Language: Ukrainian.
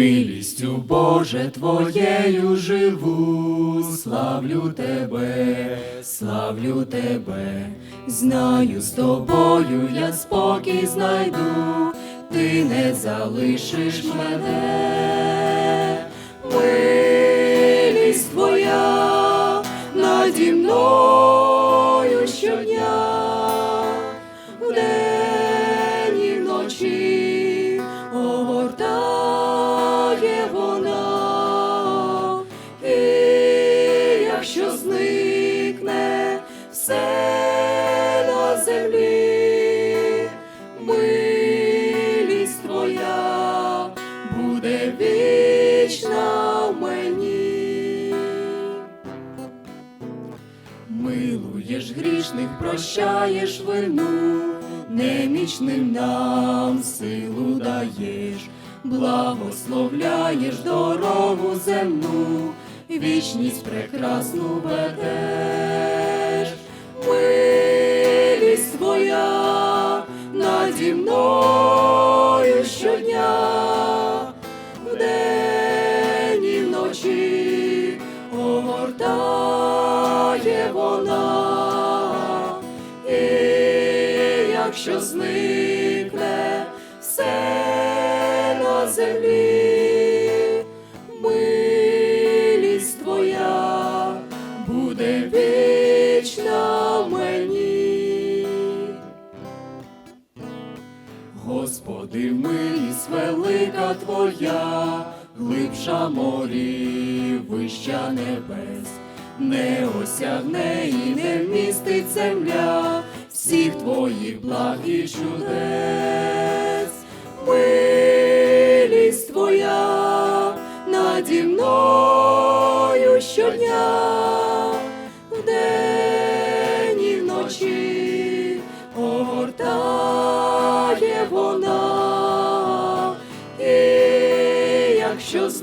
Милістю Боже Твоєю живу, славлю Тебе, славлю Тебе, знаю з тобою я спокій знайду, ти не залишиш мене, землі, милість твоя буде вічна в мені. Милуєш грішних, прощаєш вину, немічним нам силу даєш, благословляєш дорогу земну, вічність прекрасну ведеш, наді мною щодня. Вдень і вночі огортає вона, і якщо зникне все на землі, милість твоя буде вічна Господи, милість велика Твоя, глибша морів, вища небес, не осягне і не вмістить земля всіх Твоїх благ і чудес. Якщо з все